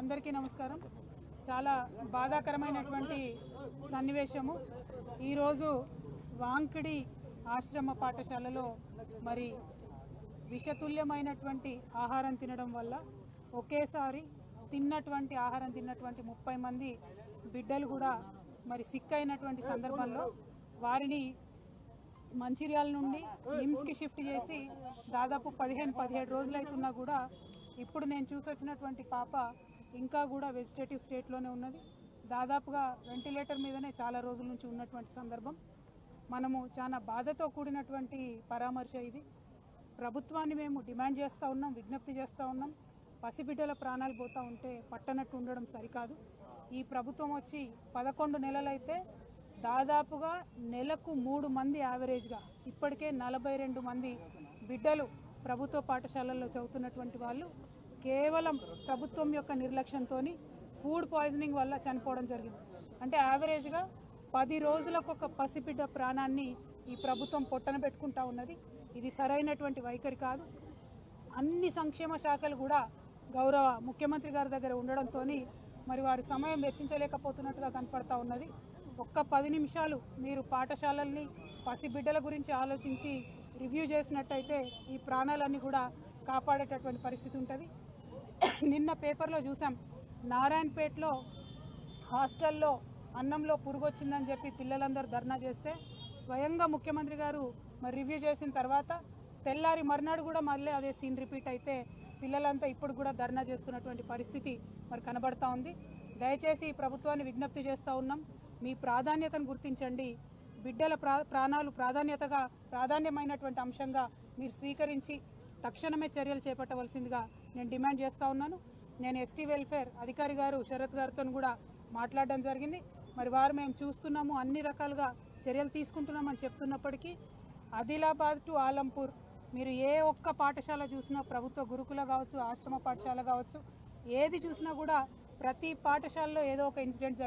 అందరికీ నమస్కారం. చాలా బాధాకరమైనటువంటి సన్నివేశము. ఈరోజు వాంకిడి ఆశ్రమ పాఠశాలలో మరి విషతుల్యమైనటువంటి ఆహారం తినడం వల్ల ఒకేసారి తిన్నటువంటి ఆహారం తిన్నటువంటి ముప్పై మంది బిడ్డలు కూడా మరి సిక్ అయినటువంటి సందర్భంలో వారిని మంచిర్యాల నుండి నిమ్స్కి షిఫ్ట్ చేసి దాదాపు పదిహేను పదిహేడు రోజులు అవుతున్నా కూడా ఇప్పుడు నేను చూసొచ్చినటువంటి పాప ఇంకా కూడా వెజిటేటివ్ స్టేట్లోనే ఉన్నది. దాదాపుగా వెంటిలేటర్ మీదనే చాలా రోజుల నుంచి ఉన్నటువంటి సందర్భం. మనము చాలా బాధతో కూడినటువంటి పరామర్శ ఇది. ప్రభుత్వాన్ని మేము డిమాండ్ చేస్తూ ఉన్నాం విజ్ఞప్తి చేస్తూ ఉన్నాం. పసిబిడ్డల ప్రాణాలు పోతూ ఉంటే పట్టనట్టు ఉండడం సరికాదు. ఈ ప్రభుత్వం వచ్చి పదకొండు నెలలైతే దాదాపుగా నెలకు మూడు మంది యావరేజ్గా ఇప్పటికే నలభై రెండు మంది బిడ్డలు ప్రభుత్వ పాఠశాలల్లో చదువుతున్నటువంటి వాళ్ళు కేవలం ప్రభుత్వం యొక్క నిర్లక్ష్యంతో ఫుడ్ పాయిజనింగ్ వల్ల చనిపోవడం జరిగింది. అంటే యావరేజ్గా పది రోజులకు ఒక పసిబిడ్డ ప్రాణాన్ని ఈ ప్రభుత్వం పొట్టన పెట్టుకుంటా ఉన్నది. ఇది సరైనటువంటి వైఖరి కాదు. అన్ని సంక్షేమ శాఖలు కూడా గౌరవ ముఖ్యమంత్రి గారి దగ్గర ఉండడంతో మరి వారి సమయం వెచ్చించలేకపోతున్నట్టుగా కనపడతా ఉన్నది. ఒక్క పది నిమిషాలు మీరు పాఠశాలల్ని పసిబిడ్డల గురించి ఆలోచించి రివ్యూ చేసినట్టయితే ఈ ప్రాణాలన్నీ కూడా కాపాడేటటువంటి పరిస్థితి ఉంటుంది. నిన్న పేపర్లో చూసాం నారాయణపేటలో హాస్టల్లో అన్నంలో పురుగు వచ్చిందని చెప్పి పిల్లలందరూ ధర్నా చేస్తే స్వయంగా ముఖ్యమంత్రి గారు మరి రివ్యూ చేసిన తర్వాత తెల్లారి మర్నాడు కూడా మళ్ళీ అదే సీన్ రిపీట్ అయితే పిల్లలంతా ఇప్పుడు కూడా ధర్నా చేస్తున్నటువంటి పరిస్థితి మరి కనబడతా ఉంది. దయచేసి ఈ ప్రభుత్వాన్ని విజ్ఞప్తి చేస్తూ ఉన్నాం. మీ ప్రాధాన్యతను గుర్తించండి. బిడ్డల ప్రా ప్రాణాలు ప్రాధాన్యతగా ప్రాధాన్యమైనటువంటి అంశంగా మీరు స్వీకరించి తక్షణమే చర్యలు చేపట్టవలసిందిగా నేను డిమాండ్ చేస్తూ ఉన్నాను. నేను ఎస్టీ వెల్ఫేర్ అధికారి గారు శరత్ గారితో కూడా మాట్లాడడం జరిగింది. మరి వారు మేము చూస్తున్నాము అన్ని రకాలుగా చర్యలు తీసుకుంటున్నామని చెప్తున్నప్పటికీ ఆదిలాబాద్ టు ఆలంపూర్ మీరు ఏ ఒక్క పాఠశాల చూసినా ప్రభుత్వ గురుకుల కావచ్చు ఆశ్రమ పాఠశాల కావచ్చు ఏది చూసినా కూడా ప్రతి పాఠశాలలో ఏదో ఒక ఇన్సిడెంట్